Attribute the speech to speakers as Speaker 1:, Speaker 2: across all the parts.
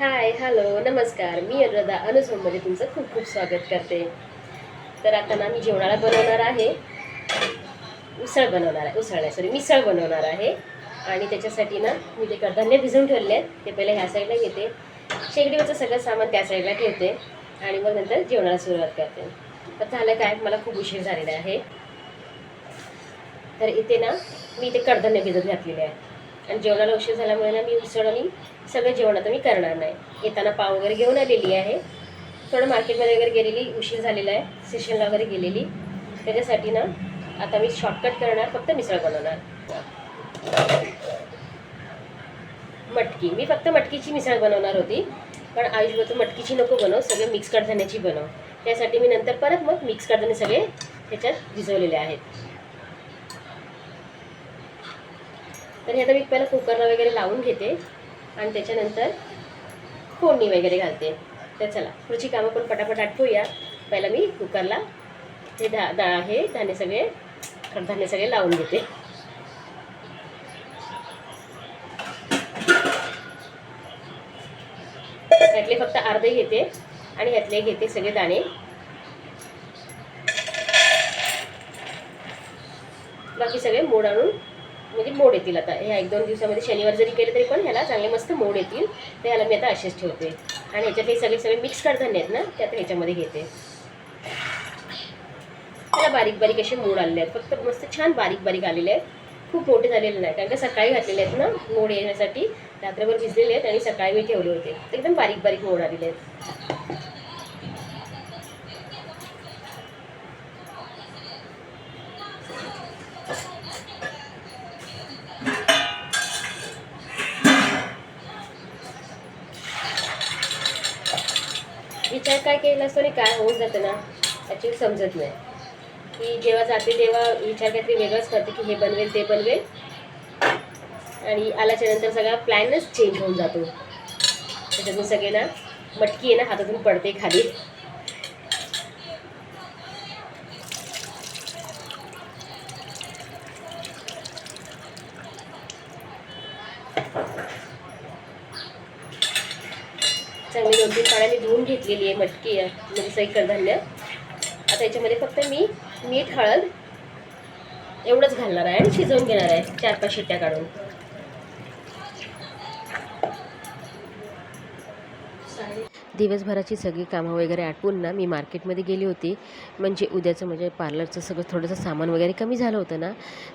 Speaker 1: Hi hello नमस्कार. मी अनुराधा अनुसोममध्ये तुमचं खूप खूप स्वागत करते. तर आता ना मी जेवणाला बनवणार आहे. उसळ बनवणार आहे. उसळ नाही सॉरी मिसळ बनवणार आहे. आणि त्याच्यासाठी ना मी ते कडधान्य भिजवून ठेवले आहेत. ते पहिले ह्या साईडला घेते. शेगडीवरचं सगळं सामान त्या साईडला ठेवते. आणि मग नंतर जेवणाला सुरुवात करते. तर झालं काय? मला खूप उशीर झालेला आहे. तर इथे ना मी इथे कडधान्य भिजत घातलेले आहे. आणि जेवणाला उशीर झाल्यामुळे ना मी उसळ आणि सगळं जेवण आता मी करणार नाही. येताना पाव वगैरे घेऊन आलेली आहे. थोडं मार्केटमध्ये वगैरे गेलेली उशीर झालेला आहे. स्टेशनला वगैरे गेलेली. त्याच्यासाठी ना आता मी शॉर्टकट करणार फक्त मिसळ बनवणार. मटकी. मी फक्त मटकीची मिसळ बनवणार होती. पण आयुष बोलतो मटकीची नको बनव सगळे मिक्स कडधान्याची बनव. त्यासाठी मी नंतर परत मग मिक्स कडधान्य सगळे त्याच्यात भिजवलेले आहेत. तर हे आता मी पहिला कुकरला वगैरे लावून घेते. आणि त्याच्यानंतर फोडणी वगैरे घालते. तर चला पुढची कामं पण पटापट आठवूया पहिला मी कुकरला हे धा दा हे धान्य सगळे कडधान्य सगळे लावून घेते. यातले फक्त अर्धे घेते आणि ह्यातले घेते सगळे दाणे. बाकी सगळे मोड आणून म्हणजे मोड येतील आता. ह्या एक दोन दिवसामध्ये शनिवार जरी केले तरी पण ह्याला चांगले मस्त मोड येतील. तर ह्याला मी आता असेच ठेवते. आणि ह्याच्यातले सगळे सगळे मिक्स कडधान्य आहेत ना? ते आता ह्याच्यामध्ये घेते. त्याला बारीक बारीक असे मोड आलेले आहेत. फक्त मस्त छान बारीक बारीक आलेले आहेत. खूप मोठे झालेले नाही. कारण का सकाळी घातलेले आहेत ना मोड येण्यासाठी. रात्रभर भिजलेले आहेत आणि सकाळी मी ठेवले होते. एकदम बारीक बारीक मोड आलेले आहेत. विचार काय केला असतो आणि काय होऊन जातं ना ॲक्च्युली समजत नाही. की जेव्हा जाते तेव्हा विचार काहीतरी वेगळंच करते की हे बनवेल ते बनवेल. आणि आल्याच्यानंतर सगळा प्लॅनच चेंज होऊन जातो. त्याच्यातून सगळे ना मटकी आहे ना हातातून पडते खाली चांगली मी धुवून घेतलेली आहे मटकी म्हणजे सही कडधान्य. आता याच्यामध्ये फक्त मी मीठ हळद एवढंच घालणार आहे आणि शिजवून घेणार आहे चार पाच शिट्ट्या काढून. दिवसभराची सगळी कामं वगैरे आटपून ना मी मार्केटमध्ये गेली होती. म्हणजे उद्याचं म्हणजे पार्लरचं सगळं थोडंसं सामान वगैरे कमी झालं होतं ना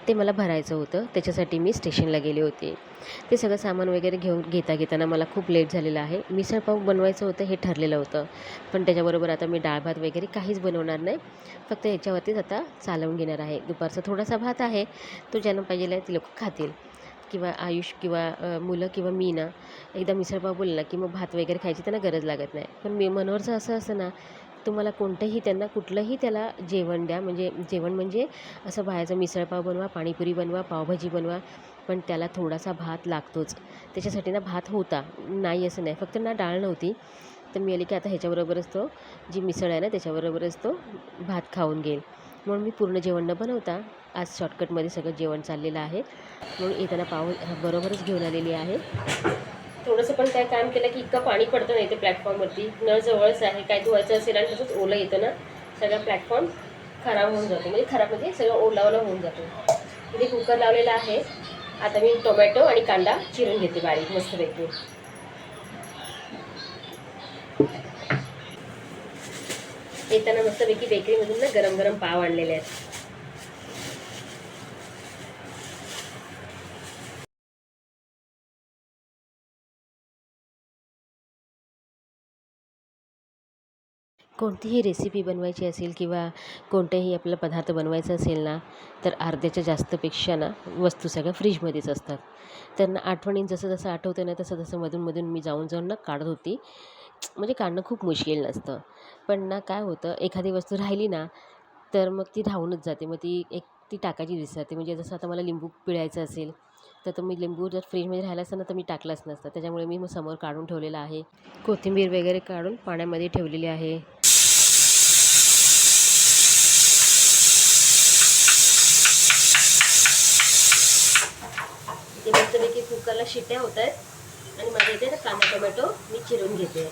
Speaker 1: ते मला भरायचं होतं. त्याच्यासाठी मी स्टेशनला गेले होते. ते सगळं सामान वगैरे घेऊन घेता घेताना मला खूप लेट झालेलं आहे. मिसळपाव बनवायचं होतं हे ठरलेलं होतं. पण त्याच्याबरोबर आता मी डाळ भात वगैरे काहीच बनवणार नाही. फक्त याच्यावरतीच आता चालवून घेणार आहे. दुपारचा थोडासा भात आहे. तो ज्यांना पाहिजे आहे ते लोक खातील. किंवा आयुष किंवा मुलं किंवा मी ना एकदा मिसळपाव बोलला की मग भात वगैरे खायची त्यांना गरज लागत नाही. पण मी मनोहरचं असं असं ना तुम्हाला कोणतंही त्यांना कुठलंही त्याला जेवण द्या. म्हणजे जेवण म्हणजे असं बाहेरचं मिसळपाव बनवा पाणीपुरी बनवा पावभाजी बनवा पण त्याला थोडासा भात लागतोच. त्याच्यासाठी ना भात होता नाही असं नाही. फक्त ना डाळ नव्हती. तर मी आली की आता ह्याच्याबरोबरच तो जी मिसळ आहे ना त्याच्याबरोबरच तो भात खाऊन घेईल म्हणून मी पूर्ण जेवण न बनवता आज शॉर्टकटमध्ये सगळं जेवण चाललेलं आहे. म्हणून येताना पाव बरोबरच घेऊन आलेली आहे. थोडंसं पण काय काम केलं की इतकं पाणी पडतं नाही ते प्लॅटफॉर्मवरती नळ जवळच आहे काय धुवायचं असेल आणि तसंच ओलं येतं ना सगळा प्लॅटफॉर्म खराब होऊन जातो. म्हणजे खराब म्हणजे सगळं ओला ओला होऊन जातो. इथे कुकर लावलेला आहे. आता मी टोमॅटो आणि कांदा चिरून घेते बारीक मस्तपैकी. येताना मस्तपैकी बेकरीमधून ना गरम गरम पाव आणलेले आहेत. कोणतीही रेसिपी बनवायची असेल किंवा कोणताही आपला पदार्थ बनवायचा असेल ना तर अर्ध्याच्या जास्तपेक्षा ना वस्तू सगळ्या फ्रीजमध्येच असतात. त्यांना आठवणीत जसं जसं आठवतं ना तसं तसं मधून मी जाऊन जाऊन ना काढत होती. म्हणजे काढणं खूप मुश्किल नसतं. पण ना काय होतं एखादी वस्तू राहिली ना तर मग ती राहूनच जाते. मग ती एक ती टाकायची दिसते म्हणजे जसं आता मला लिंबू पिळायचं असेल तर तो मी लिंबू जर फ्रीजमध्ये राहिला असतं ना तर मी टाकलाच नसतं. त्याच्यामुळे मी मग समोर काढून ठेवलेला आहे. कोथिंबीर वगैरे काढून पाण्यामध्ये ठेवलेली आहे. मस्तपैकी कुकरला शिट्या होत आहेत. आणि माझ्या इथे ना कांदा टोमॅटो मी चिरून घेते.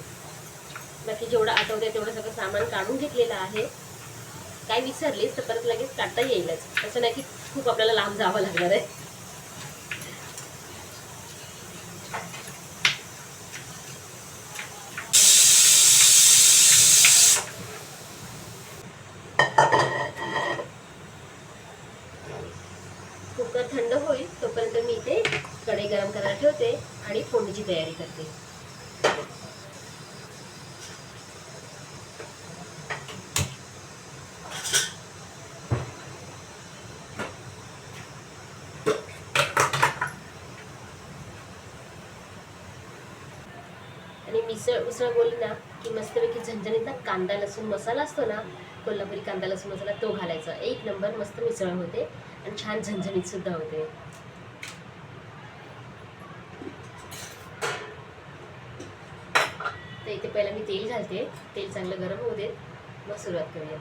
Speaker 1: बाकी जेवढं आठवते तेवढं सगळं सामान काढून घेतलेलं आहे. काय विसरलीस तर परत लगेच काढता येईलच. असं नाही की खूप आपल्याला लांब जावं लागणार आहे कुकर थंड होईल तोपर्यंत मी इथे कढई गरम करायला ठेवते आणि फोडणीची तयारी करते उसळ उसळ बोलली ना की मस्तपैकी झणझणीत ना कांदा लसूण मसाला असतो ना कोल्हापुरी कांदा लसूण मसाला तो घालायचा. एक नंबर मस्त मिसळ होते आणि छान झणझणीत सुद्धा होते. तर इथे पहिला मी तेल घालते. तेल चांगलं गरम होऊ देत. मग सुरुवात करूया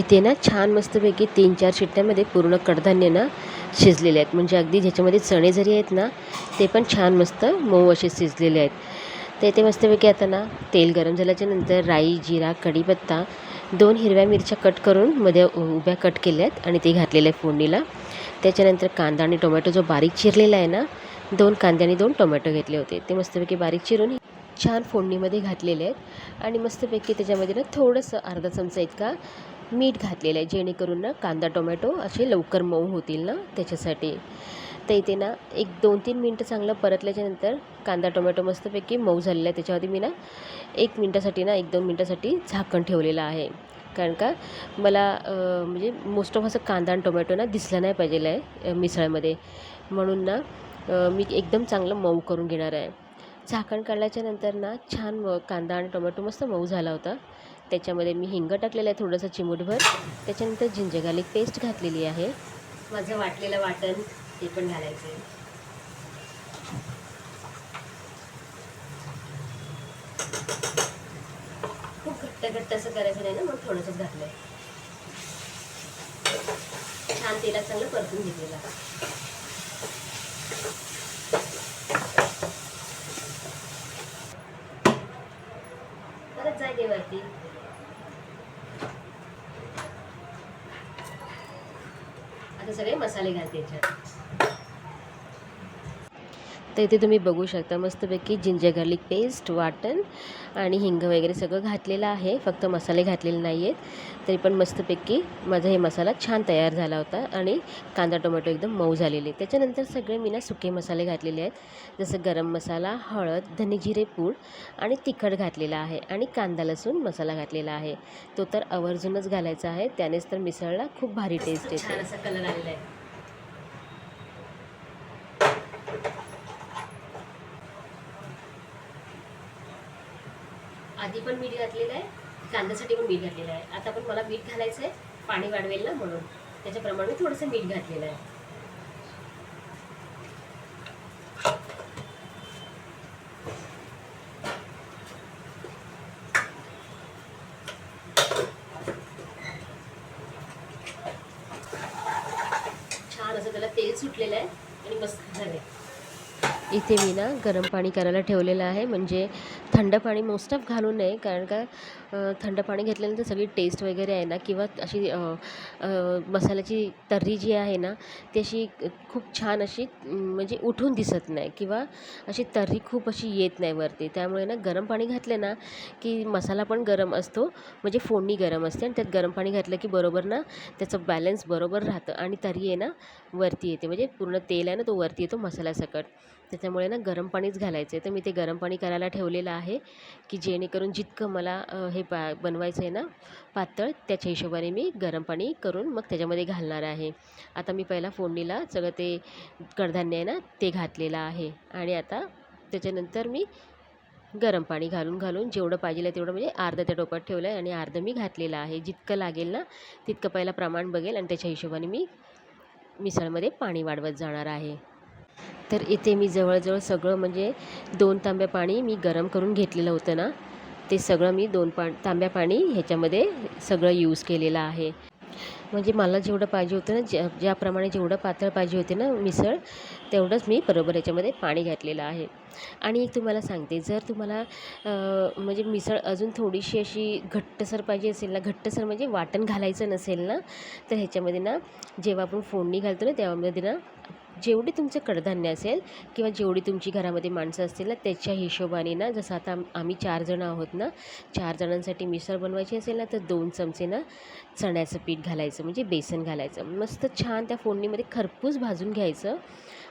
Speaker 1: इथे ना छान मस्तपैकी तीन चार शिट्ट्यामध्ये पूर्ण कडधान्य ना शिजलेले आहेत. म्हणजे अगदी ज्याच्यामध्ये चणे जरी आहेत ना ते पण छान मस्त मऊ असे शिजलेले आहेत. तर इथे मस्तपैकी आता ना तेल गरम झाल्याच्यानंतर राई जिरा कढीपत्ता दोन हिरव्या मिरच्या कट करून मध्ये उभ्या कट केल्या आहेत आणि ते घातलेलं आहे फोडणीला. त्याच्यानंतर कांदा आणि टोमॅटो जो बारीक चिरलेला आहे ना दोन कांदे आणि दोन टोमॅटो घेतले होते. ते मस्तपैकी बारीक चिरून छान फोडणीमध्ये घातलेले आहेत. आणि मस्तपैकी त्याच्यामध्ये ना थोडंसं अर्धा चमचा इतका मीठ घातलेलं आहे जेणेकरून ना कांदा टोमॅटो असे लवकर मऊ होतील ना त्याच्यासाठी. तर इथे ना एक दोन तीन मिनटं चांगलं परतल्याच्यानंतर कांदा टोमॅटो मस्तपैकी मऊ झालेला आहे. त्याच्यामध्ये मी ना एक मिनटासाठी ना एक दोन मिनटासाठी झाकण ठेवलेलं आहे. कारण का मला म्हणजे मोस्ट ऑफ असं कांदा आणि टोमॅटो ना दिसला नाही पाहिजेलं आहे मिसळ्यामध्ये मिसळमध्ये. म्हणून ना मी एकदम चांगलं मऊ करून घेणार आहे. झाकण काढल्याच्या नंतर ना छान म- कांदा आणि टोमॅटो मस्त मऊ झाला होता. त्याच्यामध्ये मी हिंग टाकलेलं आहे थोडंसं चिमूटभर. त्याच्यानंतर जिंजर गार्लिक पेस्ट घातलेली आहे. माझं वाटलेलं वाटण ते पण घालायचं आहे खूप घट्ट घट्ट असं करायचं नाही ना मग थोडंसंच घातलं आहे छान तेलात चांगलं परतून घेतलेलं वरती आता सगळे मसाले घालते याच्यात. तर इथे तुम्ही बघू शकता मस्तपैकी जिंजर गार्लिक पेस्ट वाटण आणि हिंग वगैरे सगळं घातलेलं आहे. फक्त मसाले घातलेले नाही आहेत तरी पण मस्तपैकी माझा हे मसाला छान तयार झाला होता आणि कांदा टोमॅटो एकदम मऊ झालेले. त्याच्यानंतर सगळे मी ना सुके मसाले घातलेले आहेत. जसं गरम मसाला हळद धने जिरे पूड आणि तिखट घातलेला आहे आणि कांदा लसूण मसाला घातलेला आहे. तो तर आवर्जूनच घालायचा आहे. त्यानेच तर मिसळला. खूप भारी टेस्ट येते. असा कलर आलेला आहे आधी पण मीठ घातलेलं आहे कांद्यासाठी पण मीठ घातलेलं आहे. आता पण मला मीठ घालायचं आहे पाणी वाढवेल ना म्हणून. त्याच्याप्रमाणे थोडंसं मीठ घातलेलं आहे. छान असं त्याला तेल सुटलेलं आहे आणि मस्त झालं आहे इथे मी ना गरम पाणी करायला ठेवलेलं आहे. म्हणजे थंड पाणी मोस्ट ऑफ घालू नये कारण का थंड पाणी घेतल्यानंतर सगळी टेस्ट वगैरे आहे ना किंवा अशी मसाल्याची तर्री जी आहे ना ती अशी खूप छान अशी म्हणजे उठून दिसत नाही किंवा अशी तर्री खूप अशी येत नाही वरती. त्यामुळे ना गरम पाणी घातलं ना की मसाला पण गरम असतो म्हणजे फोडणी गरम असते आणि त्यात गरम पाणी घातलं की बरोबर ना त्याचं बॅलन्स बरोबर राहतं आणि तर्री आहे ना वरती येते म्हणजे पूर्ण तेल आहे ना तो वरती येतो मसाल्यासकट. त्याच्यामुळे ना गरम पाणीच घालायचं आहे तर मी ते गरम पाणी करायला ठेवलेलं आहे. की जेणेकरून जितकं मला हे पा बनवायचं आहे ना पातळ त्याच्या हिशोबाने मी गरम पाणी करून मग त्याच्यामध्ये घालणार आहे. आता मी पहिला फोडणीला सगळं ते कडधान्य आहे ना ते घातलेलं आहे. आणि आता त्याच्यानंतर मी गरम पाणी घालून घालून जेवढं पाहिजे तेवढं म्हणजे अर्धं त्या टोपात ठेवलं आहे आणि अर्धं मी घातलेलं आहे. जितकं लागेल ना तितकं पहिला प्रमाण बघेल आणि त्याच्या हिशोबाने मी मिसळमध्ये पाणी वाढवत जाणार आहे. तर इथे मी जवळजवळ सगळं म्हणजे दोन तांब्या पाणी मी गरम करून घेतलेलं होतं ना ते सगळं मी दोन पा तांब्या पाणी ह्याच्यामध्ये सगळं यूज केलेलं आहे. म्हणजे मला जेवढं पाहिजे होतं ना ज्या ज्याप्रमाणे जेवढं पातळ पाहिजे होते ना मिसळ तेवढंच मी बरोबर याच्यामध्ये पाणी घातलेलं आहे. आणि एक तुम्हाला सांगते जर तुम्हाला म्हणजे मिसळ अजून थोडीशी अशी घट्टसर पाहिजे असेल ना घट्टसर म्हणजे वाटण घालायचं नसेल ना तर ह्याच्यामध्ये ना जेव्हा आपण फोडणी घालतो ना त्यामध्ये ना जेवढे तुमचं कडधान्य असेल किंवा जेवढी तुमची घरामध्ये माणसं असतील ना त्याच्या हिशोबाने ना जसं आता आम्ही चार जणं आहोत ना चार जणांसाठी मिसळ बनवायची असेल ना तर दोन चमचे ना चण्याचं पीठ घालायचं म्हणजे बेसन घालायचं. मस्त छान त्या फोडणीमध्ये खरपूस भाजून घ्यायचं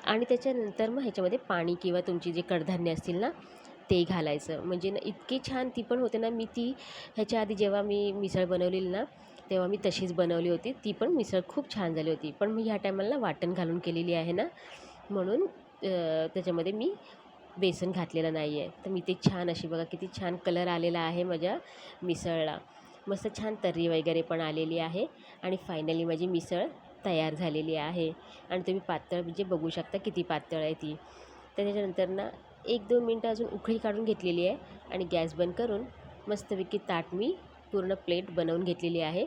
Speaker 1: आणि त्याच्यानंतर मग ह्याच्यामध्ये पाणी किंवा तुमची जे कडधान्य असतील ना ते घालायचं. म्हणजे ना इतकी छान ती पण होते ना मी ती ह्याच्या आधी जेव्हा मी मिसळ बनवलेली ना तेव्हा मी तशीच बनवली होती. ती पण मिसळ खूप छान झाली होती. पण मी ह्या टायमाला ना वाटण घालून केलेली आहे ना. म्हणून त्याच्यामध्ये मी बेसन घातलेलं नाही आहे तर मी ते छान अशी बघा किती छान कलर आलेला आहे माझ्या मिसळला. मस्त छान तर्री वगैरे पण आलेली आहे. आणि फायनली माझी मिसळ तयार झालेली आहे. आणि तुम्ही पातळ म्हणजे बघू शकता किती पातळ आहे ती. तर त्याच्यानंतर ना एक दोन मिनटं अजून उकळी काढून घेतलेली आहे. आणि गॅस बंद करून मस्तपैकी ताट मी पूर्ण प्लेट बनवून घेतलेली आहे.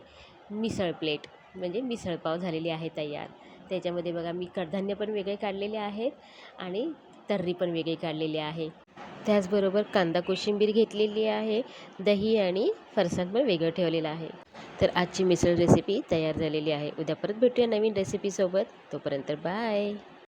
Speaker 1: मिसळ प्लेट म्हणजे मिसळपाव झालेली आहे तयार. त्याच्यामध्ये बघा मी कडधान्य पण वेगळे काढलेले आहेत आणि तर्री पण वेगळी काढलेली आहे. त्याचबरोबर कांदा कोशिंबीर घेतलेली आहे. दही आणि फरसाण पण वेगळं ठेवलेलं आहे. तर आजची मिसळ रेसिपी तयार झालेली आहे. उद्या परत भेटूया नवीन रेसिपीसोबत तोपर्यंत बाय